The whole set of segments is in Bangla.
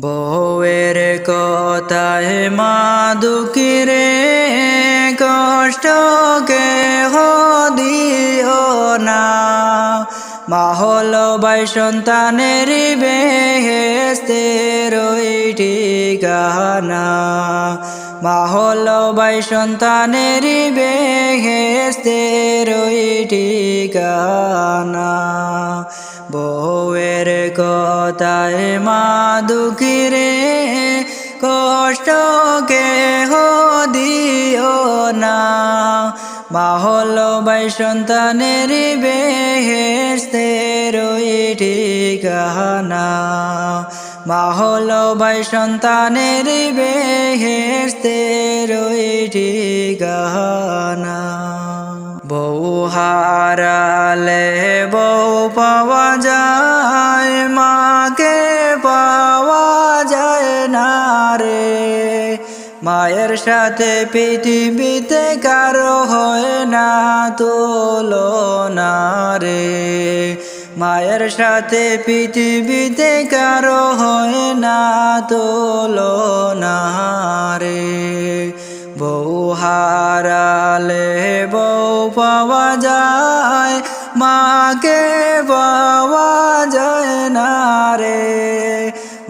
বউয়ের কথায় মা দুঃখী কষ্টকে হদিও না। মা হল বাই সন্তানের বেহেস্তের ঠিকানা। মা হল বাই সন্তানের বেহেস্তের ঠিকানা। বউয়ের কথায় মা দুঃখী রে কষ্টকে হদিও না। মা হল বাই সন্তানের বেহেস্তের ঠিকানা। মা হল বাই সন্তানের বেহেস্তের ঠিকানা। বউ হারালে মায়ের সাথে পৃথিবীতে কারও হয় না তুলনা রে। মায়ের সাথে পৃথিবীতে কারও হয় না তুলনা রে। বউ হারালে বউ পাওয়া যায়, মাকে পাওয়া যায় না রে।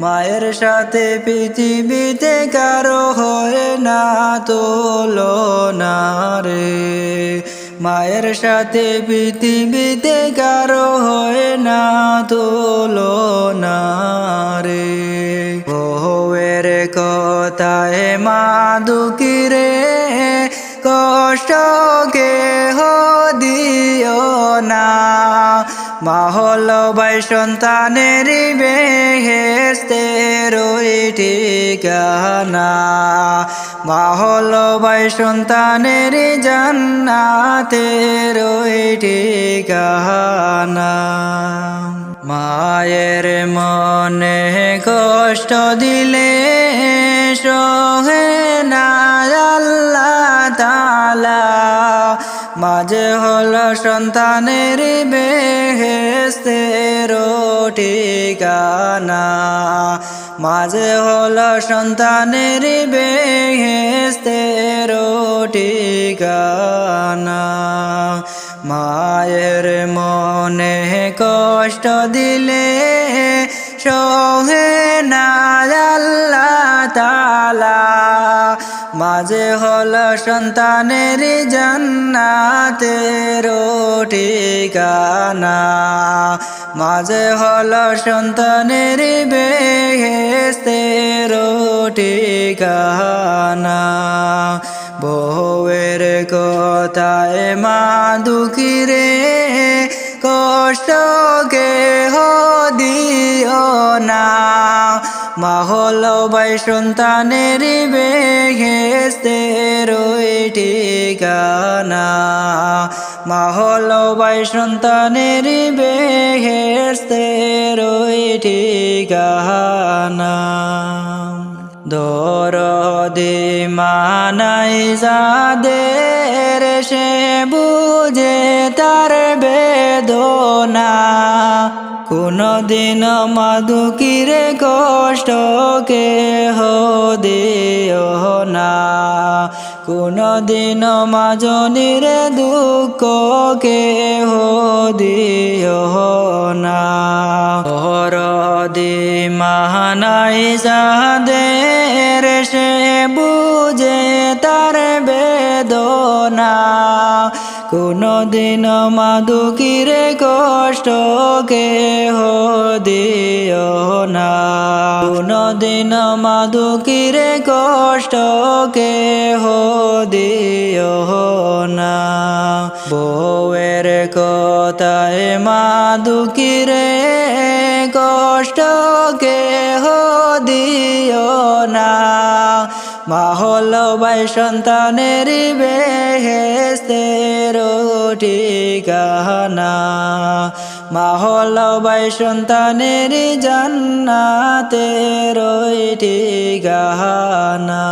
মায়ের সাথে পৃথিবীতে কারও হয় না তুলনা রে মায়ের সাথে পৃথিবীতে কারও হয় না তুলনা রে বউয়ের কথায় মা দুঃখী রে কষ্টকে হদিও না। মা হল বাই সন্তানের বেহেস্তের ঠিকানা। মা হল বাই সন্তানের জান্নাতের ঠিকানা। মায়ের মনে কষ্ট দিলে সহে মাঝে হল সন্তানের বেহেস্তের ঠিকানা মাঝে হল সন্তানের বেহেস্তের ঠিকানা মায়ের মনে কষ্ট দিলে সহে না তালা মাঝে হল সন্তানের জান্নাতের ঠিকানা মাঝে হল সন্তানের বেহেস্তের ঠিকানা বউয়ের কথায় মা দুঃখী রে কষ্টকে মা হল বাই সন্তানের বেহেস্তের ঠিকানা। মা হল বাই সন্তানের বেহেস্তের ঠিকানা। দরদে মানাই যাদের সে বুঝে তার বেদনা। কোনদিন মাদুকিরে কষ্টকে হদিও না। কোনদিন মাজনির দুঃখকে হদিও না। হরদি মানাই যাদের সে বুঝে তার বেদনা। কোনদিন মাদুকিরে কষ্টকে হদিও না। কোনদিন মাদুকিরে কষ্টকে হদিও না। বউয়ের কথায় মাদুকিরে কষ্টকে হদিও না। মা হল বাই সন্তানের বেহেস্তের ঠিকানা। মা হল বাই সন্তানের জান্নাতের ঠিকানা।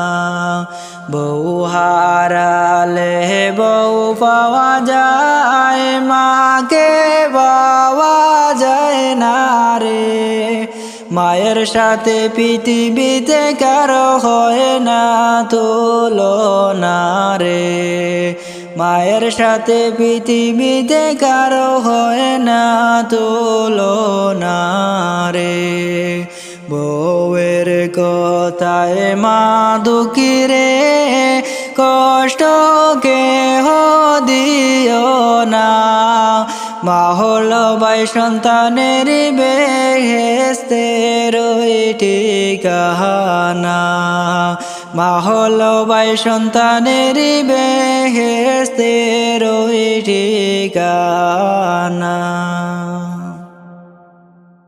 বউ হারালে বউ পাওয়া যায় মাকে মায়ের সাথে পৃথিবীতে কারও হয় না তুলনা রে। মায়ের সাথে পৃথিবীতে কারও হয় না তুলনা রে। বউয়ের কথায় মা দুঃখী রে মা হল ভাই সন্তানের বেহেস্তের ঠিকানা। মা হল ভাই সন্তানের বেহেস্তের ঠিকানা।